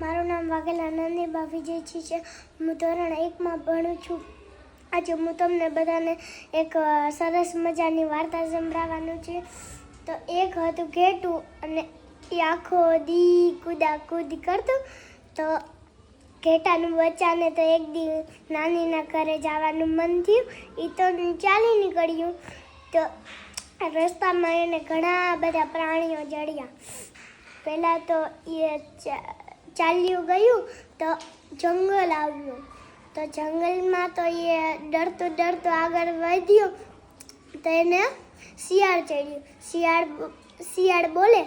મારું નામ વાઘેલા નંદીબા વિજયજી છે. હું ધોરણ એકમાં ભણું છું. આજે હું તમને બધાને એક સરસ મજાની વાર્તા સંભળાવવાનું છે. તો એક હતું ઘેટું અને એ આખો દી કુદા કૂદ કરતું. તો ઘેટાનું બચ્ચાને તો એક દી નાનીના ઘરે જવાનું મન થયું. એ તો ચાલી નીકળ્યું. તો રસ્તામાં એને ઘણા બધા પ્રાણીઓ જડ્યા. પહેલાં તો એ ચાલ્યું ગયું તો જંગલ આવ્યું. તો જંગલમાં તો એ ડરતો ડરતો આગળ વધ્યો તો એને શિયાળ ચડ્યું. શિયાળ શિયાળ બોલે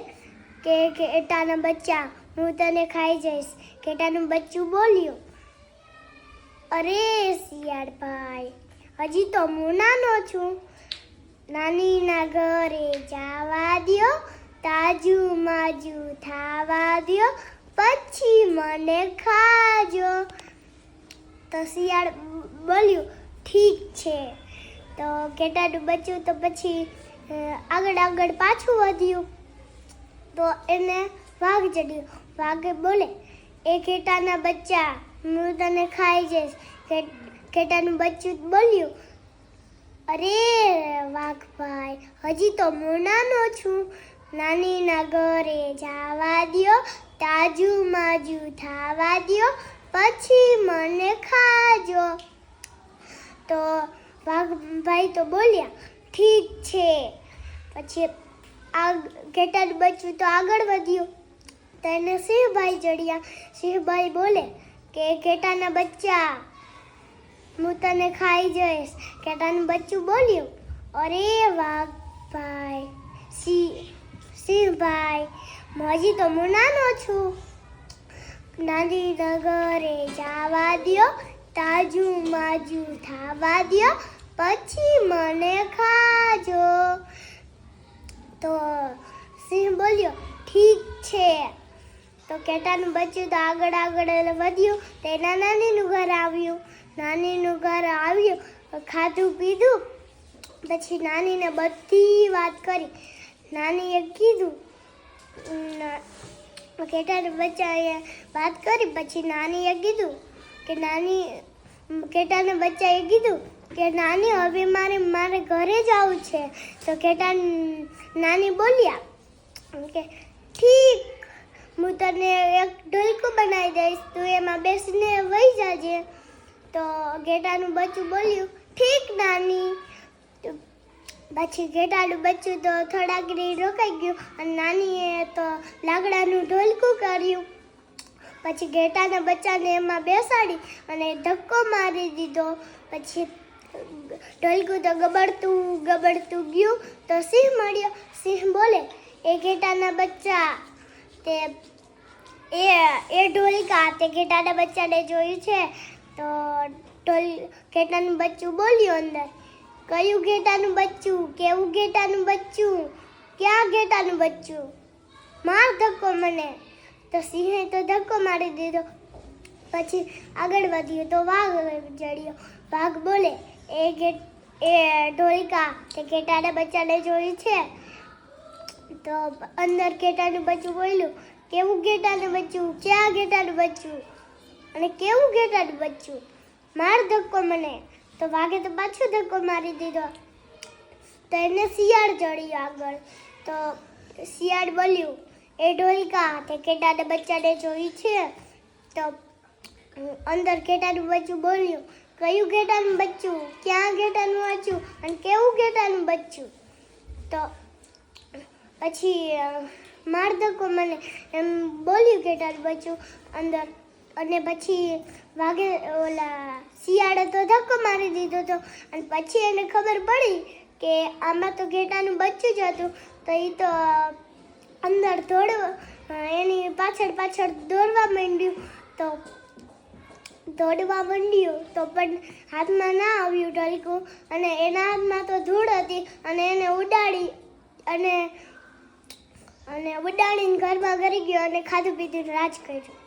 કે ઘેટાના બચ્ચા, હું તને ખાઈ જઈશ. ઘેટાનું બચ્ચું બોલ્યું, અરે શિયાળ ભાઈ, હજી તો હું નાનો છું. નાનીના ઘરે જવા દ્યો, તાજું માજું થાવા દ્યો પછી મને ખાજો. તો શિયાળ બોલ્યું, ઠીક છે. તો ઘેટાનું બચ્ચું તો પછી આગળ આગળ પાછું વધ્યું. તો એને વાઘ ચડ્યું. વાઘે બોલે, એ ઘેટાના બચ્ચા, હું તને ખાઈ જઈશ. ઘેટાનું બચ્ચું બોલ્યું, અરે વાઘભાઈ હજી તો હું નાનો છું. નાનીના ઘરે જવા દ્યો. તાજું માજું થાવા દ્યો, પછી મને ખાજો. તો વાઘભાઈ તો બોલ્યા, ઠીક છે. પછી આ ઘેટાનું બચ્ચું તો આગળ વધ્યું. તેને સિંહભાઈ ચડ્યા. સિંહભાઈ બોલે, કે ઘેટાના બચ્ચા, હું તને ખાઈ જઈશ. ઘેટાનું બચ્ચું બોલ્યું, અરે વાઘભાઈ સિંહ સિંહભાઈ હજી તો હું નાનો છું. નાની નગરે જવા દ્યો, તાજું માજું થાવા દ્યો, પછી મને ખાજો. તો સિંહ બોલ્યો, ઠીક છે. તો કેટાનું બચ્યું તો આગળ આગળ વધ્યું. તેના નાનીનું ઘર આવ્યું. નાનીનું ઘર આવ્યું ખાધું પીધું. પછી નાનીને બધી વાત કરી. નાનીએ કીધું "ન- કેટાના બચ્ચાએ વાત કરી, પછી નાનીએ કીધું કે નાની કેટાને બચ્ચાએ કીધું કે નાની, હવે મારે મારે ઘરે જવું છે. તો કેટા નાની બોલ્યા કે ઠીક, હું તને એક ઢોલકું બનાવી દઈશ, તું એમાં બેસીને વહી જાજે. તો ઘેટાનું બચ્ચું બોલ્યું, ઠીક નાની પછી ઘેટાળું બચ્ચું તો થોડાક રી રોકાઈ ગયું અને નાનીએ તો લાકડાનું ઢોલકું કર્યું. પછી ઘેટાના બચ્ચાને એમાં બેસાડી અને ધક્કો મારી દીધો. પછી ઢોલકું તો ગબડતું ગબડતું ગયું તો સિંહ મળ્યો. સિંહ બોલે, એ ઘેટાના બચ્ચા, તે, એ એ ઢોલકા, તે ઘેટાના બચ્ચાને જોયું છે? તો ઢોલ ઘેટાનું બચ્ચું બોલ્યું અંદર. કયું ઘેટાનું બચ્ચું? કેવું ઘેટાનું બચ્ચું? ક્યાં ઘેટાનું બચ્ચું? માર ધક્કો મને. તો સિંહે તો ધક્કો મારી દીધો. પછી આગળ વધ્યો તો વાઘ ચડ્યો. વાઘ બોલે, એ ઘેટ, એ ઢોલિકા, તે ઘેટાના બચ્ચાને જોયું છે? તો અંદર ઘેટાનું બચ્ચું બોલ્યું, કેવું ઘેટાનું બચ્ચું? ક્યાં ઘેટાનું બચ્ચું? અને કેવું ઘેટાનું બચ્ચું? માર ધક્કો મને. તો વાઘે તો પાછો ધક્કો મારી દીધો. તો એને શિયાળ ચડ્યું આગળ. તો શિયાળ બોલ્યું એ ઢોલકા તે ઘેટાના બચ્ચાને જોઈ છે. તો અંદર ઘેટાનું બચ્ચું બોલ્યું, કયું ઘેટાનું બચ્ચું? ક્યાં ઘેટાનું વાંચ્યું? અને કેવું ઘેટાનું બચ્ચું? તો પછી માર ધક્કો મને એમ બોલ્યું ઘેટાનું બચ્ચું, અંદર અને પછી વાઘે ઓલા શિયાળે તો ધક્કો મારી દીધો હતો અને પછી એને ખબર પડી કે આમાં તો ઘેટાનું બચ્ચું જ હતું. તો એ તો અંદર દોડવા, એની પાછળ પાછળ દોડવા માંડ્યું. તો દોડવા માંડ્યું તો પણ હાથમાં ના આવ્યું ઢલકું. અને એના હાથમાં તો ધૂળ હતી અને એને ઉડાડી અને અને ઉડાડીને ઘરમાં કરી ગયો અને ખાધું પીધું રાજ કર્યું.